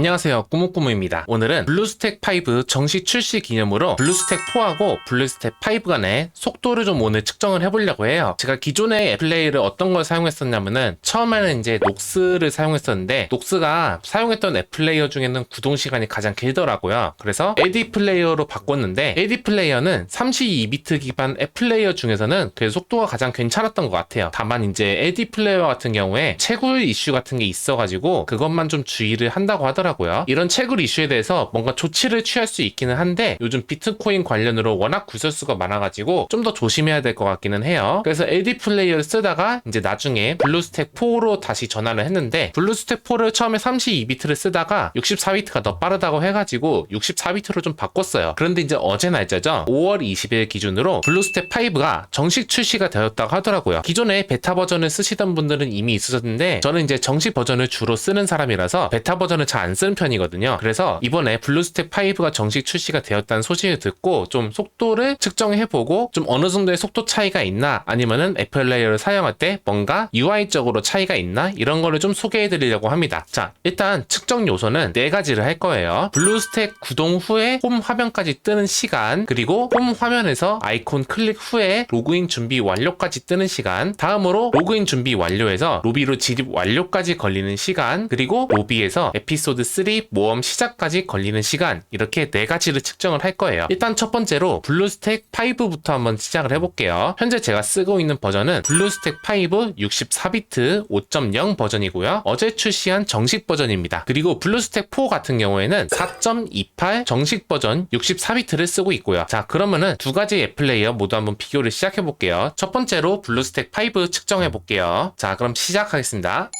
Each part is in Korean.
안녕하세요. 꾸무꾸무입니다. 오늘은 블루스택 5 정식 출시 기념으로 블루스택 4하고 블루스택 5 간의 속도를 좀 오늘 측정을 해보려고 해요. 제가 기존의 애플레이를 어떤 걸 사용했었냐면은 처음에는 이제 녹스를 사용했었는데 녹스가 사용했던 애플레이어 중에는 구동 시간이 가장 길더라고요. 그래서 AD 플레이어로 바꿨는데 AD 플레이어는 32비트 기반 애플레이어 중에서는 그 속도가 가장 괜찮았던 것 같아요. 다만 이제 AD 플레이어 같은 경우에 채굴 이슈 같은 게 있어가지고 그것만 좀 주의를 한다고 하더라고요. 이런 채굴 이슈에 대해서 뭔가 조치를 취할 수 있기는 한데 요즘 비트코인 관련으로 워낙 구설수가 많아가지고 좀 더 조심해야 될 것 같기는 해요. 그래서 AD 플레이어를 쓰다가 이제 나중에 블루스택 4로 다시 전환을 했는데 블루스택 4를 처음에 32비트를 쓰다가 64비트가 더 빠르다고 해가지고 64비트로 좀 바꿨어요. 그런데 이제 어제 날짜죠. 5월 20일 기준으로 블루스택 5가 정식 출시가 되었다고 하더라고요. 기존에 베타 버전을 쓰시던 분들은 이미 있으셨는데 저는 이제 정식 버전을 주로 쓰는 사람이라서 베타 버전을 잘 안 쓰는 편이거든요. 그래서 이번에 블루스택 5가 정식 출시가 되었다는 소식을 듣고 좀 속도를 측정해 보고 좀 어느 정도의 속도 차이가 있나 아니면은 애플 레이어를 사용할 때 뭔가 UI적으로 차이가 있나 이런 거를 좀 소개해 드리려고 합니다. 자 일단 측정 요소는 네 가지를 할 거예요. 블루스택 구동 후에 홈 화면까지 뜨는 시간 그리고 홈 화면에서 아이콘 클릭 후에 로그인 준비 완료까지 뜨는 시간 다음으로 로그인 준비 완료해서 로비로 진입 완료까지 걸리는 시간 그리고 로비에서 에피소드 3 모험 시작까지 걸리는 시간 이렇게 네 가지를 측정을 할 거예요. 일단 첫 번째로 블루스택 5부터 한번 시작을 해볼게요. 현재 제가 쓰고 있는 버전은 블루스택 5 64비트 5.0 버전이고요. 어제 출시한 정식 버전입니다. 그리고 블루스택 4 같은 경우에는 4.28 정식 버전 64비트를 쓰고 있고요. 자 그러면은 두 가지 앱 플레이어 모두 한번 비교를 시작해 볼게요. 첫 번째로 블루스택 5 측정해 볼게요. 자 그럼 시작하겠습니다.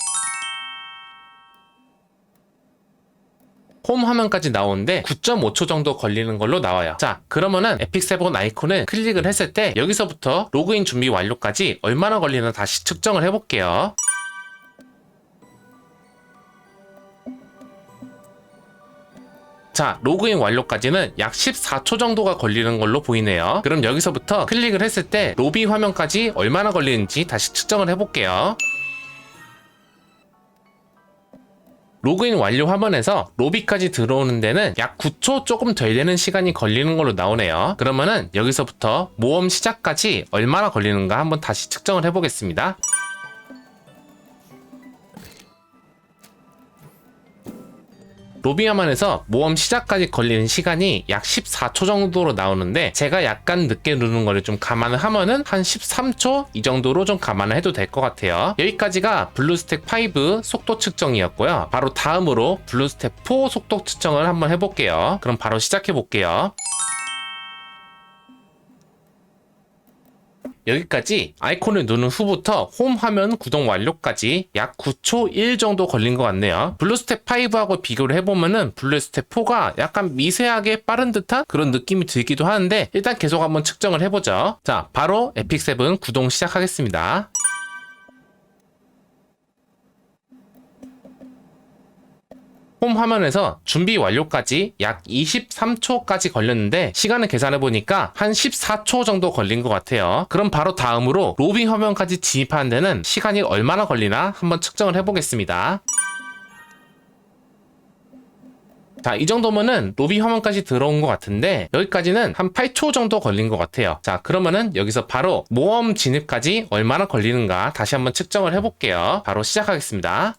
홈 화면까지 나오는데 9.5초 정도 걸리는 걸로 나와요. 자, 그러면은 에픽7 아이콘을 클릭을 했을 때 여기서부터 로그인 준비 완료까지 얼마나 걸리나 다시 측정을 해볼게요. 자, 로그인 완료까지는 약 14초 정도가 걸리는 걸로 보이네요. 그럼 여기서부터 클릭을 했을 때 로비 화면까지 얼마나 걸리는지 다시 측정을 해볼게요. 로그인 완료 화면에서 로비까지 들어오는 데는 약 9초 조금 덜 되는 시간이 걸리는 걸로 나오네요. 그러면은 여기서부터 모험 시작까지 얼마나 걸리는가 한번 다시 측정을 해보겠습니다. 로비 화면에서 모험 시작까지 걸리는 시간이 약 14초 정도로 나오는데 제가 약간 늦게 누르는 거를 좀 감안을 하면은 한 13초 이 정도로 좀 감안을 해도 될 것 같아요. 여기까지가 블루스택 5 속도 측정이었고요. 바로 다음으로 블루스택 4 속도 측정을 한번 해볼게요. 그럼 바로 시작해 볼게요. 여기까지 아이콘을 누른 후부터 홈 화면 구동 완료까지 약 9초 1 정도 걸린 것 같네요. 블루스텝 5하고 비교를 해보면은 블루스텝 4가 약간 미세하게 빠른 듯한 그런 느낌이 들기도 하는데 일단 계속 한번 측정을 해보죠. 자, 바로 에픽7 구동 시작하겠습니다. 홈 화면에서 준비 완료까지 약 23초까지 걸렸는데 시간을 계산해 보니까 한 14초 정도 걸린 것 같아요. 그럼 바로 다음으로 로비 화면까지 진입하는 데는 시간이 얼마나 걸리나 한번 측정을 해보겠습니다. 자, 이 정도면은 로비 화면까지 들어온 것 같은데 여기까지는 한 8초 정도 걸린 것 같아요. 자, 그러면은 여기서 바로 모험 진입까지 얼마나 걸리는가 다시 한번 측정을 해볼게요. 바로 시작하겠습니다.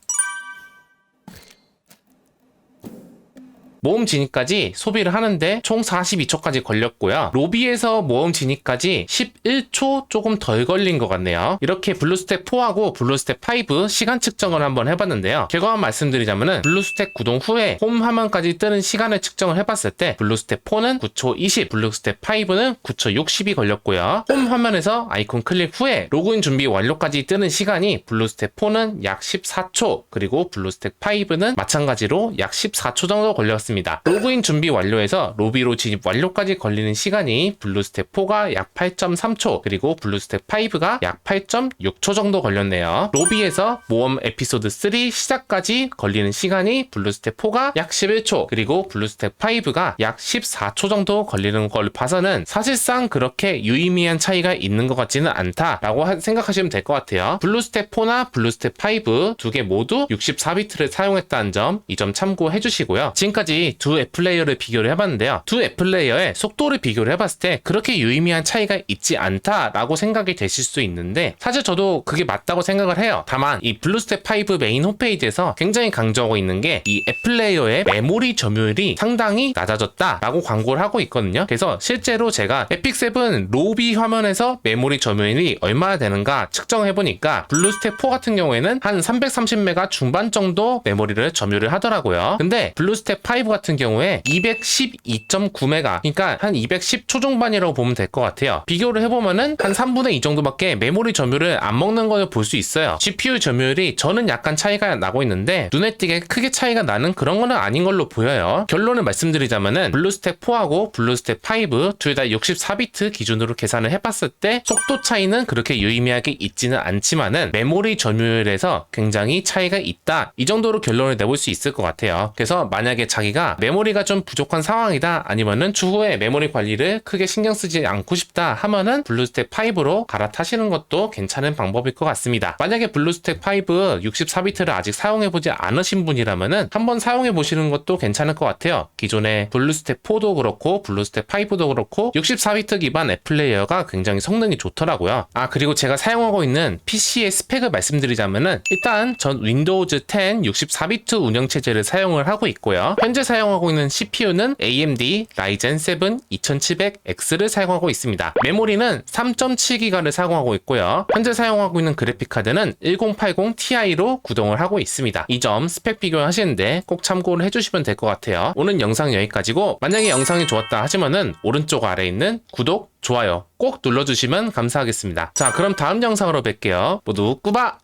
모험 진입까지 소비를 하는데 총 42초까지 걸렸고요. 로비에서 모험 진입까지 11초 조금 덜 걸린 것 같네요. 이렇게 블루스택 4하고 블루스택 5 시간 측정을 한번 해봤는데요. 결과만 말씀드리자면은 블루스택 구동 후에 홈 화면까지 뜨는 시간을 측정을 해봤을 때 블루스택 4는 9초 20, 블루스택 5는 9초 60이 걸렸고요. 홈 화면에서 아이콘 클릭 후에 로그인 준비 완료까지 뜨는 시간이 블루스택 4는 약 14초, 그리고 블루스택 5는 마찬가지로 약 14초 정도 걸렸습니다. 있습니다. 로그인 준비 완료해서 로비로 진입 완료까지 걸리는 시간이 블루스텝 4가 약 8.3초, 그리고 블루스텝 5가 약 8.6초 정도 걸렸네요. 로비에서 모험 에피소드 3 시작까지 걸리는 시간이 블루스텝 4가 약 11초, 그리고 블루스텝 5가 약 14초 정도 걸리는 걸 봐서는 사실상 그렇게 유의미한 차이가 있는 것 같지는 않다라고 하- 생각하시면 될 것 같아요. 블루스텝 4나 블루스텝 5 두 개 모두 64비트를 사용했다는 점 이 점 참고해 주시고요. 지금까지 두 앱 플레이어를 비교를 해봤는데요. 두 앱 플레이어의 속도를 비교를 해봤을 때 그렇게 유의미한 차이가 있지 않다라고 생각이 되실 수 있는데 사실 저도 그게 맞다고 생각을 해요. 다만 이 블루스텝 5 메인 홈페이지에서 굉장히 강조하고 있는 게 이 앱 플레이어의 메모리 점유율이 상당히 낮아졌다라고 광고를 하고 있거든요. 그래서 실제로 제가 에픽 7 로비 화면에서 메모리 점유율이 얼마나 되는가 측정해 보니까 블루스텝 4 같은 경우에는 한 330메가 중반 정도 메모리를 점유를 하더라고요. 근데 블루스텝 5 같은 경우에 212.9메가 그러니까 한 210 초중반이라고 보면 될 것 같아요. 비교를 해보면은 한 3분의 2 정도밖에 메모리 점유를 안 먹는 걸 볼 수 있어요. GPU 점유율이 저는 약간 차이가 나고 있는데 눈에 띄게 크게 차이가 나는 그런 거는 아닌 걸로 보여요. 결론을 말씀드리자면은 블루스텝 4하고 블루스텝 5둘 다 64비트 기준으로 계산을 해봤을 때 속도 차이는 그렇게 유의미하게 있지는 않지만은 메모리 점유율에서 굉장히 차이가 있다. 이 정도로 결론을 내볼 수 있을 것 같아요. 그래서 만약에 자기가 메모리가 좀 부족한 상황이다 아니면은 추후에 메모리 관리를 크게 신경 쓰지 않고 싶다 하면은 블루스텝 5로 갈아타시는 것도 괜찮은 방법일 것 같습니다. 만약에 블루스텝 5 64비트를 아직 사용해보지 않으신 분이라면은 한번 사용해 보시는 것도 괜찮을 것 같아요. 기존의 블루스텝 4도 그렇고 블루스텝 5도 그렇고 64비트 기반 앱 플레이어가 굉장히 성능이 좋더라고요. 아 그리고 제가 사용하고 있는 PC의 스펙을 말씀드리자면은 일단 전 윈도우즈 10 64비트 운영 체제를 사용을 하고 있고요. 현재 사용하고 있는 CPU는 AMD Ryzen 7 2700X를 사용하고 있습니다. 메모리는 3.7기가를 사용하고 있고요. 현재 사용하고 있는 그래픽 카드는 1080 Ti로 구동을 하고 있습니다. 이 점 스펙 비교를 하시는데 꼭 참고를 해주시면 될 것 같아요. 오늘 영상 여기까지고 만약에 영상이 좋았다 하시면은 오른쪽 아래에 있는 구독, 좋아요 꼭 눌러주시면 감사하겠습니다. 자 그럼 다음 영상으로 뵐게요. 모두 꾸바!